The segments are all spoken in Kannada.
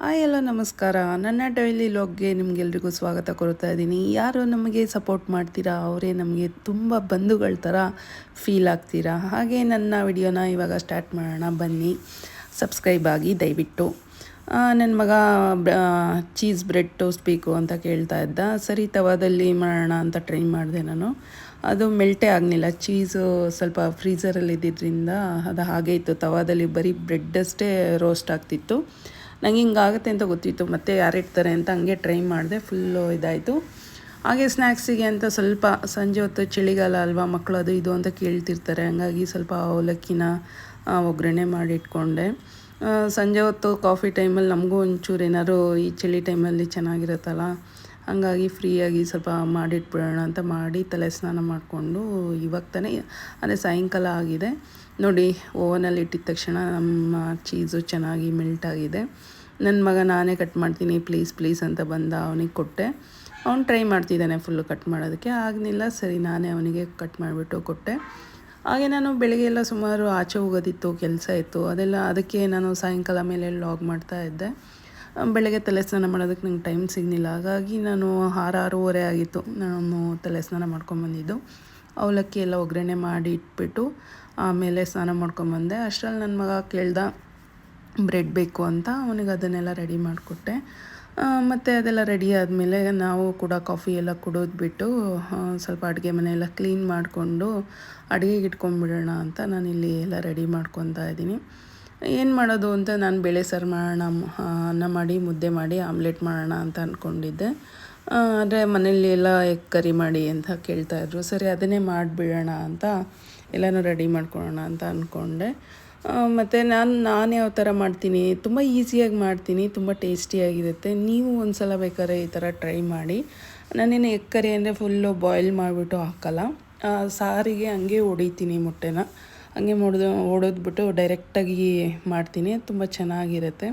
ಹಾಯ್ ಎಲ್ಲ ನಮಸ್ಕಾರ. ನನ್ನ ಡೈಲಿ ಲಾಗ್ಗೆ ನಿಮಗೆಲ್ರಿಗೂ ಸ್ವಾಗತ ಕೊಡ್ತಾ ಇದ್ದೀನಿ. ಯಾರು ನಮಗೆ ಸಪೋರ್ಟ್ ಮಾಡ್ತೀರಾ? ಅವರೇ ನಮಗೆ ತುಂಬ ಬಂಧುಗಳ ಥರ ಫೀಲ್ ಆಗ್ತೀರಾ? ಹಾಗೆ ನನ್ನ ವಿಡಿಯೋನ ಇವಾಗ ಸ್ಟಾರ್ಟ್ ಮಾಡೋಣ. ಬನ್ನಿ. ಸಬ್ಸ್ಕ್ರೈಬ್ ಆಗಿ ದಯವಿಟ್ಟು. ನನ್ನ ಮಗ ಚೀಸ್ ಬ್ರೆಡ್ ಟೋಸ್ಟ್ ಬೇಕು ಅಂತ ಕೇಳ್ತಾ ಇದ್ದ. ಸರಿ, ತವಾದಲ್ಲಿ ಮಾಡೋಣ ಅಂತ ಟ್ರೈ ಮಾಡಿದೆ ನಾನು. ಅದು ಮೆಲ್ಟೇ ಆಗಲಿಲ್ಲ. ಚೀಸು ಸ್ವಲ್ಪ ಫ್ರೀಝರಲ್ಲಿ ಇದ್ದಿದ್ದರಿಂದ ಅದು ಹಾಗೆ ಇತ್ತು. ತವಾದಲ್ಲಿ ಬರೀ ಬ್ರೆಡ್ ಅಷ್ಟೇ ರೋಸ್ಟ್ ಆಗ್ತಿತ್ತು. ನಂಗೆ ಹಿಂಗಾಗುತ್ತೆ ಅಂತ ಗೊತ್ತಿತ್ತು. ಮತ್ತೆ ಯಾರಿಡ್ತಾರೆ ಅಂತ ಹಂಗೆ ಟ್ರೈ ಮಾಡಿದೆ. ಫುಲ್ಲು ಇದಾಯಿತು. ಹಾಗೆ ಸ್ನ್ಯಾಕ್ಸಿಗೆ ಅಂತ ಸ್ವಲ್ಪ ಸಂಜೆ ಹೊತ್ತು ಚಳಿಗಾಲ ಅಲ್ವಾ ಮಕ್ಕಳು ಅದು ಇದು ಅಂತ ಕೇಳ್ತಿರ್ತಾರೆ. ಹಂಗಾಗಿ ಸ್ವಲ್ಪ ಅವಲಕ್ಕಿನ ಒಗ್ಗರಣೆ ಮಾಡಿ ಇಟ್ಕೊಂಡೆ. ಸಂಜೆ ಹೊತ್ತು ಕಾಫಿ ಟೈಮಲ್ಲಿ ನಮಗೂ ಒಂಚೂರು ಏನಾದ್ರು ಈ ಚಳಿ ಟೈಮಲ್ಲಿ ಚೆನ್ನಾಗಿರುತ್ತಲ್ಲ ಹಂಗಾಗಿ ಫ್ರೀಯಾಗಿ ಸ್ವಲ್ಪ ಮಾಡಿಟ್ಬಿಡೋಣ ಅಂತ ಮಾಡಿ ತಲೆ ಸ್ನಾನ ಮಾಡಿಕೊಂಡು ಇವಾಗ ತಾನೇ ಅಂದರೆ ಸಾಯಂಕಾಲ ಆಗಿದೆ. ನೋಡಿ ಓವನಲ್ಲಿ ಇಟ್ಟಿದ ತಕ್ಷಣ ನಮ್ಮ ಚೀಸು ಚೆನ್ನಾಗಿ ಮೆಲ್ಟಾಗಿದೆ ನನ್ನ ಮಗ ನಾನೇ ಕಟ್ ಮಾಡ್ತೀನಿ ಪ್ಲೀಸ್ ಪ್ಲೀಸ್ ಅಂತ ಬಂದ ಅವನಿಗೆ ಕೊಟ್ಟೆ. ಅವ್ನು ಟ್ರೈ ಮಾಡ್ತಿದ್ದಾನೆ ಫುಲ್ಲು ಕಟ್ ಮಾಡೋದಕ್ಕೆ. ಆಗಲಿಲ್ಲ, ಸರಿ, ನಾನೇ ಅವನಿಗೆ ಕಟ್ ಮಾಡಿಬಿಟ್ಟು ಕೊಟ್ಟೆ. ಹಾಗೆ ನಾನು ಬೆಳಗ್ಗೆ ಎಲ್ಲ ಸುಮಾರು ಆಚೆ ಹೋಗೋದಿತ್ತು, ಕೆಲಸ ಇತ್ತು. ಅದೆಲ್ಲ, ಅದಕ್ಕೆ ನಾನು ಸಾಯಂಕಾಲ ಮೇಲೆ ಲಾಗ್ ಮಾಡ್ತಾ ಇದ್ದೆ. ಬೆಳಗ್ಗೆ ತಲೆ ಸ್ನಾನ ಮಾಡೋದಕ್ಕೆ ನಂಗೆ ಟೈಮ್ ಸಿಗಲಿಲ್ಲ. ಹಾಗಾಗಿ ನಾನು ಆರು ಆರೂವರೆ ಆಗಿತ್ತು ನಾನು ತಲೆ ಸ್ನಾನ ಮಾಡ್ಕೊಂಬಂದಿದ್ದು ಅವಲಕ್ಕಿ ಎಲ್ಲ ಒಗ್ಗರಣೆ ಮಾಡಿ ಇಟ್ಬಿಟ್ಟು ಆಮೇಲೆ ಸ್ನಾನ ಮಾಡ್ಕೊಂಬಂದೆ ಅಷ್ಟರಲ್ಲಿ ನನ್ನ ಮಗ ಕೇಳ್ದ ಬ್ರೆಡ್ ಬೇಕು ಅಂತ, ಅವನಿಗೆ ಅದನ್ನೆಲ್ಲ ರೆಡಿ ಮಾಡಿಕೊಟ್ಟೆ. ಮತ್ತು ಅದೆಲ್ಲ ರೆಡಿ ಆದಮೇಲೆ ನಾವು ಕೂಡ ಕಾಫಿ ಎಲ್ಲ ಕುಡಿದ್ಬಿಟ್ಟು ಸ್ವಲ್ಪ ಅಡುಗೆ ಮನೆಯೆಲ್ಲ ಕ್ಲೀನ್ ಮಾಡಿಕೊಂಡು ಅಡುಗೆಗೆ ಇಟ್ಕೊಂಡ್ಬಿಡೋಣ ಅಂತ ನಾನು ಇಲ್ಲಿ ಎಲ್ಲ ರೆಡಿ ಮಾಡ್ಕೊತಾ ಇದ್ದೀನಿ. ಏನು ಮಾಡೋದು ಅಂತ ನಾನು ಬೇಳೆ ಸಾರು ಮಾಡೋಣ ಅನ್ನ ಮಾಡಿ, ಮುದ್ದೆ ಮಾಡಿ, ಆಮ್ಲೆಟ್ ಮಾಡೋಣ ಅಂತ ಅಂದ್ಕೊಂಡಿದ್ದೆ ಆದರೆ ಮನೇಲಿ ಎಲ್ಲ ಎಗ್ ಕರಿ ಮಾಡಿ ಅಂತ ಕೇಳ್ತಾಯಿದ್ರು ಸರಿ, ಅದನ್ನೇ ಮಾಡಿಬಿಡೋಣ ಅಂತ ಎಲ್ಲನೂ ರೆಡಿ ಮಾಡ್ಕೊಳ್ಳೋಣ ಅಂತ ಅಂದ್ಕೊಂಡೆ ಮತ್ತು ನಾನು ನಾನು ಯಾವ ಥರ ಮಾಡ್ತೀನಿ? ತುಂಬ ಈಸಿಯಾಗಿ ಮಾಡ್ತೀನಿ, ತುಂಬ ಟೇಸ್ಟಿಯಾಗಿರುತ್ತೆ. ನೀವು ಒಂದು ಸಲ ಬೇಕಾದ್ರೆ ಈ ಥರ ಟ್ರೈ ಮಾಡಿ. ನಾನೇನು ಎಗ್ ಕರಿ ಅಂದರೆ ಫುಲ್ಲು ಬಾಯ್ಲ್ ಮಾಡಿಬಿಟ್ಟು ಹಾಕಲ್ಲ. ಸಾರಿಗೆ ಹಂಗೆ ಹೊಡಿತೀನಿ ಮೊಟ್ಟೆನ. ಹಂಗೆ ಹೊಡೆದು ಓಡೋದ್ಬಿಟ್ಟು ಡೈರೆಕ್ಟಾಗಿ ಮಾಡ್ತೀನಿ. ತುಂಬ ಚೆನ್ನಾಗಿರುತ್ತೆ.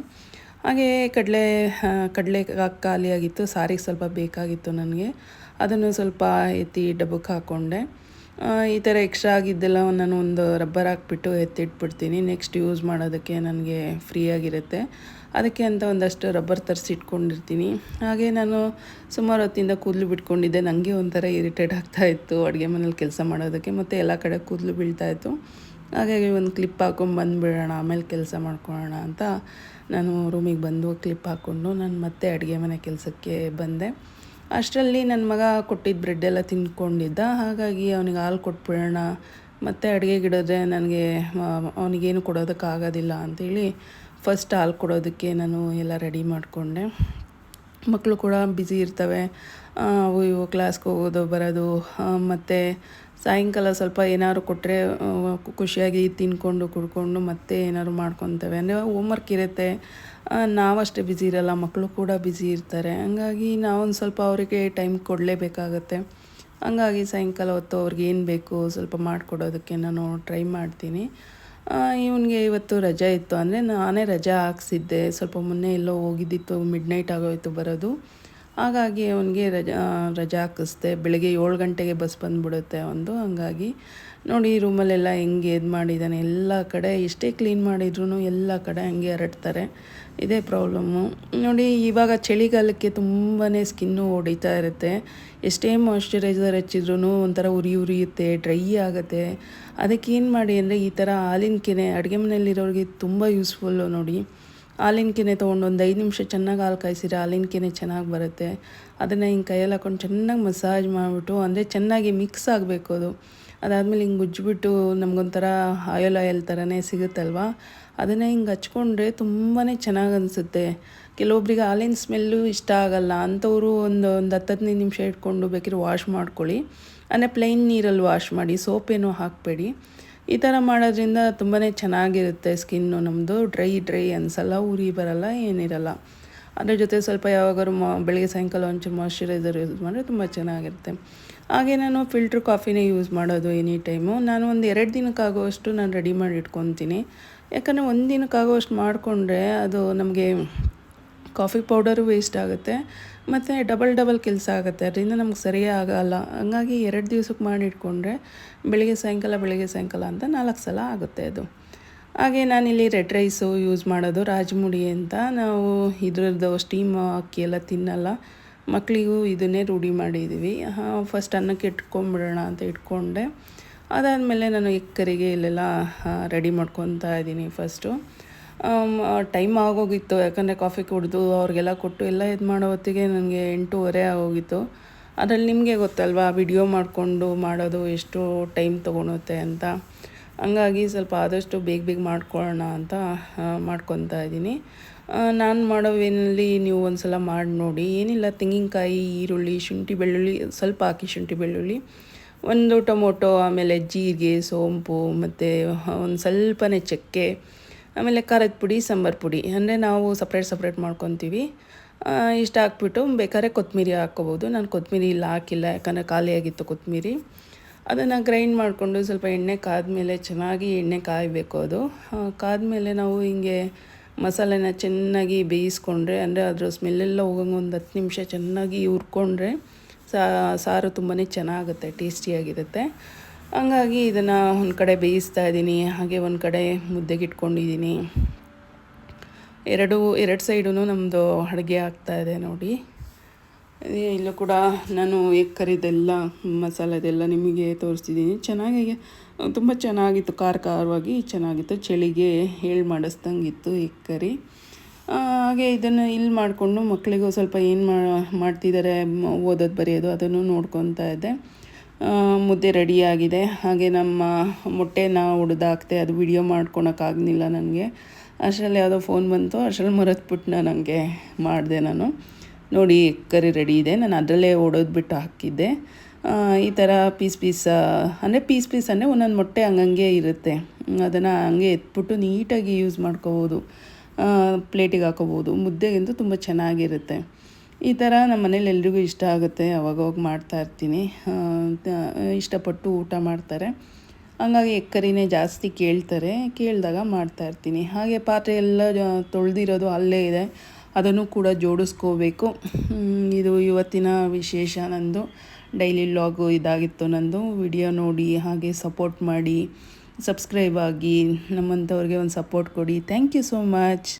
ಹಾಗೆ ಕಡಲೆ ಕಡಲೆ ಖಾಲಿಯಾಗಿತ್ತು ಸಾರಿಗೆ ಸ್ವಲ್ಪ ಬೇಕಾಗಿತ್ತು ನನಗೆ. ಅದನ್ನು ಸ್ವಲ್ಪ ಎತ್ತಿ ಡಬ್ಬಕ್ಕೆ ಹಾಕ್ಕೊಂಡೆ ಈ ಥರ ಎಕ್ಸ್ಟ್ರಾ ಆಗಿದ್ದೆಲ್ಲ ನಾನು ಒಂದು ರಬ್ಬರ್ ಹಾಕ್ಬಿಟ್ಟು ಎತ್ತಿಟ್ಬಿಡ್ತೀನಿ. ನೆಕ್ಸ್ಟ್ ಯೂಸ್ ಮಾಡೋದಕ್ಕೆ ನನಗೆ ಫ್ರೀಯಾಗಿರುತ್ತೆ ಅದಕ್ಕೆ ಅಂತ ಒಂದಷ್ಟು ರಬ್ಬರ್ ತರಿಸಿ ಇಟ್ಕೊಂಡಿರ್ತೀನಿ. ಹಾಗೆ ನಾನು ಸುಮಾರು ಹೊತ್ತಿಂದ ಕೂದಲು ಬಿಟ್ಕೊಂಡಿದ್ದೆ. ನನಗೆ ಒಂಥರ ಇರಿಟೇಟ್ ಆಗ್ತಾಯಿತ್ತು ಅಡುಗೆ ಮನೇಲಿ ಕೆಲಸ ಮಾಡೋದಕ್ಕೆ. ಮತ್ತು ಎಲ್ಲ ಕಡೆ ಕೂದಲು ಬೀಳ್ತಾಯಿತ್ತು ಹಾಗಾಗಿ ಒಂದು ಕ್ಲಿಪ್ ಹಾಕೊಂಡು ಬಂದುಬಿಡೋಣ, ಆಮೇಲೆ ಕೆಲಸ ಮಾಡ್ಕೊಳ್ಳೋಣ ಅಂತ ನಾನು ರೂಮಿಗೆ ಬಂದು ಕ್ಲಿಪ್ ಹಾಕ್ಕೊಂಡು ನಾನು ಮತ್ತೆ ಅಡುಗೆ ಮನೆ ಕೆಲಸಕ್ಕೆ ಬಂದೆ. ಅಷ್ಟರಲ್ಲಿ ನನ್ನ ಮಗ ಕೊಟ್ಟಿದ್ದ ಬ್ರೆಡ್ ಎಲ್ಲ ತಿಂದ್ಕೊಂಡಿದ್ದ, ಹಾಗಾಗಿ ಅವನಿಗೆ ಹಾಲು ಕೊಟ್ಬಿಡೋಣ, ಮತ್ತು ಅಡುಗೆಗಿಡಿದ್ರೆ ನನಗೆ ಅವನಿಗೇನು ಕೊಡೋದಕ್ಕಾಗೋದಿಲ್ಲ ಅಂಥೇಳಿ ಫಸ್ಟ್ ಹಾಲು ಕೊಡೋದಕ್ಕೆ ನಾನು ಎಲ್ಲ ರೆಡಿ ಮಾಡಿಕೊಂಡೆ. ಮಕ್ಕಳು ಕೂಡ ಬ್ಯುಸಿ ಇರ್ತವೆ. ಅವು ಇವು ಕ್ಲಾಸ್ಗೆ ಹೋಗೋದು, ಬರೋದು ಮತ್ತು ಸಾಯಂಕಾಲ ಸ್ವಲ್ಪ ಏನಾದ್ರು ಕೊಟ್ಟರೆ ಖುಷಿಯಾಗಿ ತಿನ್ಕೊಂಡು, ಕುಡ್ಕೊಂಡು ಮತ್ತೆ ಏನಾದ್ರು ಮಾಡ್ಕೊತವೆ. ಅಂದರೆ ಹೋಮ್ವರ್ಕ್ ಇರುತ್ತೆ. ನಾವಷ್ಟೇ ಬ್ಯುಸಿ ಇರಲ್ಲ, ಮಕ್ಕಳು ಕೂಡ ಬ್ಯುಸಿ ಇರ್ತಾರೆ. ಹಂಗಾಗಿ ನಾವೊಂದು ಸ್ವಲ್ಪ ಅವರಿಗೆ ಟೈಮ್ ಕೊಡಲೇಬೇಕಾಗತ್ತೆ. ಹಂಗಾಗಿ ಸಾಯಂಕಾಲ ಹೊತ್ತು ಅವ್ರಿಗೆ ಏನು ಬೇಕು ಸ್ವಲ್ಪ ಮಾಡಿಕೊಡೋದಕ್ಕೆ ನಾನು ಟ್ರೈ ಮಾಡ್ತೀನಿ. ಇವನಿಗೆ ಇವತ್ತು ರಜೆ ಇತ್ತು. ಅಂದರೆ ನಾನೇ ರಜೆ ಹಾಕ್ಸಿದ್ದೆ. ಸ್ವಲ್ಪ ಮೊನ್ನೆ ಎಲ್ಲೋ ಹೋಗಿದ್ದಿತ್ತು. ಮಿಡ್ ನೈಟ್ ಆಗೋಯ್ತು ಬರೋದು. ಹಾಗಾಗಿ ಅವನಿಗೆ ರಜಾ ರಜೆ ಹಾಕಿಸ್ದೆ. ಬೆಳಗ್ಗೆ ಏಳು ಗಂಟೆಗೆ ಬಸ್ ಬಂದುಬಿಡುತ್ತೆ ಒಂದು. ಹಂಗಾಗಿ ನೋಡಿ ರೂಮಲ್ಲೆಲ್ಲ ಹೆಂಗೆ ಇದು ಮಾಡಿದ್ದಾನೆ. ಎಲ್ಲ ಕಡೆ ಎಷ್ಟೇ ಕ್ಲೀನ್ ಮಾಡಿದ್ರು ಎಲ್ಲ ಕಡೆ ಹಂಗೆ ಹರಡ್ತಾರೆ. ಇದೇ ಪ್ರಾಬ್ಲಮ್ಮು. ನೋಡಿ ಇವಾಗ ಚಳಿಗಾಲಕ್ಕೆ ತುಂಬಾ ಸ್ಕಿನ್ನು ಹೊಡಿತಾ ಇರುತ್ತೆ. ಎಷ್ಟೇ ಮಾಯ್ಶ್ಚರೈಸರ್ ಹಚ್ಚಿದ್ರೂ ಒಂಥರ ಉರಿ ಉರಿಯುತ್ತೆ, ಡ್ರೈ ಆಗುತ್ತೆ. ಅದಕ್ಕೆ ಏನು ಮಾಡಿ ಅಂದರೆ ಈ ಥರ ಹಾಲಿನ ಕೆನೆ, ಅಡುಗೆ ಮನೆಯಲ್ಲಿರೋರಿಗೆ ತುಂಬ ಯೂಸ್ಫುಲ್ಲು ನೋಡಿ. ಹಾಲಿನ ಕೆನೆ ತೊಗೊಂಡು ಒಂದು ಐದು ನಿಮಿಷ ಚೆನ್ನಾಗಿ ಹಾಲು ಕಾಯಿಸಿದ್ರೆ ಹಾಲಿನ ಕೆನೆ ಚೆನ್ನಾಗಿ ಬರುತ್ತೆ. ಅದನ್ನು ಹಿಂಗೆ ಕೈಯಲ್ಲಿ ಹಾಕೊಂಡು ಚೆನ್ನಾಗಿ ಮಸಾಜ್ ಮಾಡಿಬಿಟ್ಟು ಅಂದರೆ ಚೆನ್ನಾಗಿ ಮಿಕ್ಸ್ ಆಗಬೇಕು ಅದು. ಅದಾದಮೇಲೆ ಹಿಂಗೆ ಉಜ್ಜಿಬಿಟ್ಟು ನಮಗೊಂಥರ ಆಯಲ್ ಆಯಲ್ ಥರನೇ ಸಿಗುತ್ತಲ್ವ? ಅದನ್ನು ಹಿಂಗೆ ಹಚ್ಕೊಂಡ್ರೆ ತುಂಬಾ ಚೆನ್ನಾಗಿ ಅನಿಸುತ್ತೆ. ಕೆಲವೊಬ್ರಿಗೆ ಹಾಲಿನ ಸ್ಮೆಲ್ಲು ಇಷ್ಟ ಆಗಲ್ಲ. ಅಂಥವರು ಒಂದು ಒಂದು ಹತ್ತು ಹದಿನೈದು ನಿಮಿಷ ಇಟ್ಕೊಂಡು ಬೇಕಿದ್ರೆ ವಾಶ್ ಮಾಡ್ಕೊಳ್ಳಿ. ಅಂದರೆ ಪ್ಲೈನ್ ನೀರಲ್ಲಿ ವಾಶ್ ಮಾಡಿ ಸೋಪೇನೂ ಹಾಕಬೇಡಿ. ಈ ಥರ ಮಾಡೋದ್ರಿಂದ ತುಂಬಾ ಚೆನ್ನಾಗಿರುತ್ತೆ ಸ್ಕಿನ್ನು ನಮ್ಮದು ಡ್ರೈ ಡ್ರೈ ಅನಿಸಲ್ಲ, ಉರಿ ಬರಲ್ಲ, ಏನಿರಲ್ಲ. ಅದ್ರ ಜೊತೆ ಸ್ವಲ್ಪ ಯಾವಾಗಾದ್ರು ಮಾ, ಬೆಳಗ್ಗೆ ಸಾಯಂಕಾಲ ಒಂಚೂರು ಮಾಯ್ಶ್ಚರೈಸರ್ ಯೂಸ್ ಮಾಡಿದ್ರೆ ತುಂಬ ಚೆನ್ನಾಗಿರುತ್ತೆ. ಹಾಗೆ ನಾನು ಫಿಲ್ಟ್ರ್ ಕಾಫಿನೇ ಯೂಸ್ ಮಾಡೋದು ಎನಿ ಟೈಮು ನಾನು ಒಂದು ಎರಡು ದಿನಕ್ಕಾಗುವಷ್ಟು ನಾನು ರೆಡಿ ಮಾಡಿ ಇಟ್ಕೊತೀನಿ. ಯಾಕಂದರೆ ಒಂದು ದಿನಕ್ಕಾಗುವಷ್ಟು ಮಾಡಿಕೊಂಡ್ರೆ ಅದು ನಮಗೆ ಕಾಫಿ ಪೌಡರು ವೇಸ್ಟ್ ಆಗುತ್ತೆ, ಮತ್ತು ಡಬಲ್ ಡಬಲ್ ಕೆಲಸ ಆಗುತ್ತೆ. ಅದರಿಂದ ನಮ್ಗೆ ಸರಿಯೇ ಆಗಲ್ಲ. ಹಂಗಾಗಿ ಎರಡು ದಿವ್ಸಕ್ಕೆ ಮಾಡಿ ಇಟ್ಕೊಂಡ್ರೆ ಬೆಳಿಗ್ಗೆ ಸಾಯಂಕಾಲ ಬೆಳಿಗ್ಗೆ ಸಾಯಂಕಾಲ ಅಂತ ನಾಲ್ಕು ಸಲ ಆಗುತ್ತೆ ಅದು. ಹಾಗೆ ನಾನಿಲ್ಲಿ ರೆಡ್ ರೈಸು ಯೂಸ್ ಮಾಡೋದು, ರಾಜಮುಡಿ ಅಂತ. ನಾವು ಇದ್ರದ್ದು ಸ್ಟೀಮ್ ಅಕ್ಕಿ ಎಲ್ಲ ತಿನ್ನಲ್ಲ. ಮಕ್ಕಳಿಗೂ ಇದನ್ನೇ ರೂಢಿ ಮಾಡಿದ್ದೀವಿ. ಫಸ್ಟ್ ಅನ್ನಕ್ಕೆ ಇಟ್ಕೊಂಬಿಡೋಣ ಅಂತ ಇಟ್ಕೊಂಡೆ. ಅದಾದಮೇಲೆ ನಾನು ಎಕ್ಕರಿಗೆ ಇಲ್ಲೆಲ್ಲ ರೆಡಿ ಮಾಡ್ಕೊತಾ ಇದ್ದೀನಿ ಫಸ್ಟು ಟೈಮ್ ಆಗೋಗಿತ್ತು. ಯಾಕಂದರೆ ಕಾಫಿ ಕುಡಿದು ಅವ್ರಿಗೆಲ್ಲ ಕೊಟ್ಟು ಎಲ್ಲ ಇದು ಮಾಡೋ ಹೊತ್ತಿಗೆ ನನಗೆ ಎಂಟೂವರೆ ಆಗೋಗಿತ್ತು. ಅದರಲ್ಲಿ ನಿಮಗೆ ಗೊತ್ತಲ್ವಾ ವಿಡಿಯೋ ಮಾಡಿಕೊಂಡು ಮಾಡೋದು ಎಷ್ಟು ಟೈಮ್ ತೊಗೊಳುತ್ತೆ ಅಂತ. ಹಂಗಾಗಿ ಸ್ವಲ್ಪ ಆದಷ್ಟು ಬೇಗ ಬೇಗ ಮಾಡ್ಕೊಳ್ಳೋಣ ಅಂತ ಮಾಡ್ಕೊತಾ ಇದ್ದೀನಿ. ನಾನು ಮಾಡೋವೇನಲ್ಲಿ ನೀವು ಒಂದು ಸಲ ಮಾಡಿ ನೋಡಿ. ಏನಿಲ್ಲ, ತೆಂಗಿನಕಾಯಿ, ಈರುಳ್ಳಿ, ಶುಂಠಿ ಬೆಳ್ಳುಳ್ಳಿ, ಸ್ವಲ್ಪ ಹಾಕಿ ಶುಂಠಿ ಬೆಳ್ಳುಳ್ಳಿ, ಒಂದು ಟೊಮೊಟೊ, ಆಮೇಲೆ ಜೀರಿಗೆ, ಸೋಂಪು, ಮತ್ತು ಒಂದು ಸ್ವಲ್ಪನೇ ಚಕ್ಕೆ, ಆಮೇಲೆ ಖಾರದ ಪುಡಿ, ಸಾಂಬಾರು ಪುಡಿ. ಅಂದರೆ ನಾವು ಸಪ್ರೇಟ್ ಸಪ್ರೇಟ್ ಮಾಡ್ಕೊತೀವಿ. ಇಷ್ಟು ಹಾಕ್ಬಿಟ್ಟು ಬೇಕಾದ್ರೆ ಕೊತ್ತಂಬರಿ ಹಾಕ್ಕೋಬೋದು. ನಾನು ಕೊತ್ತಂಬರಿ ಇಲ್ಲ ಹಾಕಿಲ್ಲ, ಯಾಕಂದರೆ ಖಾಲಿಯಾಗಿತ್ತು ಕೊತ್ತಂಬರಿ ಅದನ್ನು ಗ್ರೈಂಡ್ ಮಾಡಿಕೊಂಡು ಸ್ವಲ್ಪ ಎಣ್ಣೆ ಕಾದ್ಮೇಲೆ ಚೆನ್ನಾಗಿ ಎಣ್ಣೆ ಕಾಯಬೇಕು ಅದು. ಕಾದ್ಮೇಲೆ ನಾವು ಹಿಂಗೆ ಮಸಾಲೆನ ಚೆನ್ನಾಗಿ ಬೇಯಿಸ್ಕೊಂಡ್ರೆ, ಅಂದರೆ ಅದರ ಸ್ಮೆಲ್ಲೆಲ್ಲ ಹೋಗಂಗೆ ಒಂದು ಹತ್ತು ನಿಮಿಷ ಚೆನ್ನಾಗಿ ಹುರ್ಕೊಂಡ್ರೆ ಸಾರು ತುಂಬಾ ಚೆನ್ನಾಗುತ್ತೆ, ಟೇಸ್ಟಿಯಾಗಿರುತ್ತೆ. ಹಂಗಾಗಿ ಇದನ್ನು ಒಂದು ಕಡೆ ಬೇಯಿಸ್ತಾ ಇದ್ದೀನಿ, ಹಾಗೆ ಒಂದು ಕಡೆ ಮುದ್ದೆಗೆ ಇಟ್ಕೊಂಡಿದ್ದೀನಿ. ಎರಡು ಎರಡು ಸೈಡೂ ನಮ್ಮದು ಅಡುಗೆ ಆಗ್ತಾಯಿದೆ ನೋಡಿ. ಇಲ್ಲೂ ಕೂಡ ನಾನು ಎಗ್ ಕರಿದೆಲ್ಲ ಮಸಾಲೆದೆಲ್ಲ ನಿಮಗೆ ತೋರಿಸ್ತಿದ್ದೀನಿ. ಚೆನ್ನಾಗಿ ತುಂಬ ಚೆನ್ನಾಗಿತ್ತು ಖಾರ ಖಾರವಾಗಿ ಚೆನ್ನಾಗಿತ್ತು. ಚಳಿಗೆ ಹೇಳಿ ಮಾಡಿಸ್ದಂಗಿತ್ತು ಎಗ್ ಕರಿ ಹಾಗೆ ಇದನ್ನು ಇಲ್ಲಿ ಮಾಡಿಕೊಂಡು ಮಕ್ಕಳಿಗೂ ಸ್ವಲ್ಪ ಏನು ಮಾಡ್ತಿದ್ದಾರೆ, ಓದೋದು ಬರೆಯೋದು ಅದನ್ನು ನೋಡ್ಕೊತಾ ಇದ್ದೆ. ಮುದ್ದೆ ರೆಡಿಯಾಗಿದೆ ಹಾಗೆ ನಮ್ಮ ಮೊಟ್ಟೆನ ಹೊಡೆದಾಕ್ತೆ ಅದು ವಿಡಿಯೋ ಮಾಡ್ಕೊಳಕ್ಕಾಗಲಿಲ್ಲ ನನಗೆ. ಅಷ್ಟರಲ್ಲಿ ಯಾವುದೋ ಫೋನ್ ಬಂತು, ಅಷ್ಟರಲ್ಲಿ ಮರೆತ್ಬಿಟ್ಟು ನನಗೆ ಮಾಡಿದೆ ನಾನು. ನೋಡಿ ಕರಿ ರೆಡಿ ಇದೆ. ನಾನು ಅದರಲ್ಲೇ ಬಿಟ್ಟು ಹಾಕಿದ್ದೆ. ಈ ಥರ ಪೀಸ್ ಪೀಸ್ ಅಂದರೆ ಪೀಸ್ ಪೀಸ್ ಅಂದರೆ ಒಂದೊಂದು ಮೊಟ್ಟೆ ಹಂಗಂಗೆ ಇರುತ್ತೆ. ಅದನ್ನು ಹಂಗೆ ಎತ್ಬಿಟ್ಟು ನೀಟಾಗಿ ಯೂಸ್ ಮಾಡ್ಕೋಬೋದು. ಪ್ಲೇಟಿಗೆ ಹಾಕೋಬೋದು. ಮುದ್ದೆಗಂತೂ ತುಂಬ ಚೆನ್ನಾಗಿರುತ್ತೆ. ಈ ಥರ ನಮ್ಮ ಮನೇಲಿ ಎಲ್ರಿಗೂ ಇಷ್ಟ ಆಗುತ್ತೆ. ಅವಾಗವಾಗ ಮಾಡ್ತಾಯಿರ್ತೀನಿ ಇಷ್ಟಪಟ್ಟು ಊಟ ಮಾಡ್ತಾರೆ. ಹಂಗಾಗಿ ಎಕ್ಕರಿನೇ ಜಾಸ್ತಿ ಕೇಳ್ತಾರೆ. ಕೇಳಿದಾಗ ಮಾಡ್ತಾಯಿರ್ತೀನಿ ಹಾಗೆ ಪಾತ್ರೆ ಎಲ್ಲ ತೊಳೆದಿರೋದು ಅಲ್ಲೇ ಇದೆ. ಅದನ್ನು ಕೂಡ ಜೋಡಿಸ್ಕೋಬೇಕು. ಇದು ಇವತ್ತಿನ ವಿಶೇಷ ನಂದು. ಡೈಲಿ ಲಾಗು ಇದಾಗಿತ್ತು ನಂದು. ವಿಡಿಯೋ ನೋಡಿ, ಹಾಗೆ ಸಪೋರ್ಟ್ ಮಾಡಿ, ಸಬ್ಸ್ಕ್ರೈಬ್ ಆಗಿ ನಮ್ಮಂಥವ್ರಿಗೆ ಒಂದು ಸಪೋರ್ಟ್ ಕೊಡಿ. Thank you so much.